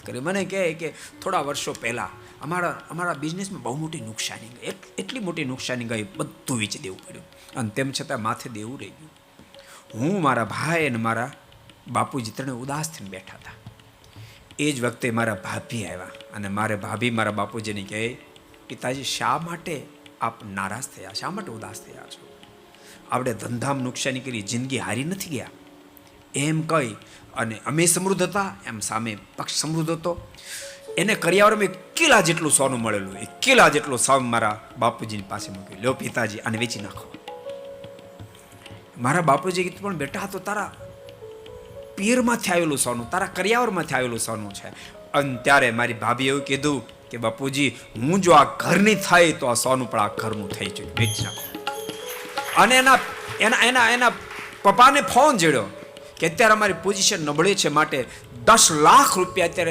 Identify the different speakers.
Speaker 1: કરી. મને કહે કે થોડા વર્ષો પહેલાં અમારા અમારા બિઝનેસમાં બહુ મોટી નુકસાની ગઈ. એટલી મોટી નુકસાની ગઈ, બધું વેચી દેવું પડ્યું. અને તેમ છતાં માથે દેવું રહી ગયું. હું, મારા ભાઈ અને મારા બાપુજી ત્રણે ઉદાસ થઈને બેઠા હતા. એ જ વખતે મારા ભાભી આવ્યા અને મારે ભાભી મારા બાપુજીને કહે, પિતાજી, શા માટે આપ નારાજ થયા? શા માટે ઉદાસ થયા છો? આપણે ધંધામાં નુકસાની કરી, જિંદગી હારી નથી ગયા. એમ કહી અને અમે સમૃદ્ધ હતા, એમ સામે પક્ષ સમૃદ્ધ હતો. એને કર્યાવરમાં એક કિલા જેટલું સોનું મળેલું એક કિલા જેટલું સોનું મારા બાપુજીની પાસે મૂક્યું. લ્યો પિતાજી, આને વેચી નાખો. મારા બાપુજી કીધું, પણ બેટા તો તારા પીરમાંથી આવેલું સોનું, તારા કરિયાવરમાંથી આવેલું સોનું છે. અને ત્યારે મારી ભાભી એવું કીધું કે, બાપુજી, હું જો આ ઘરની થાય તો આ સોનું પણ આ ઘરનું થઈ ચૂક્યું વેચી અને એના એના એના એના પપ્પાને ફોન જડ્યો કે અત્યારે અમારી પોઝિશન નબળી છે માટે દસ લાખ રૂપિયા અત્યારે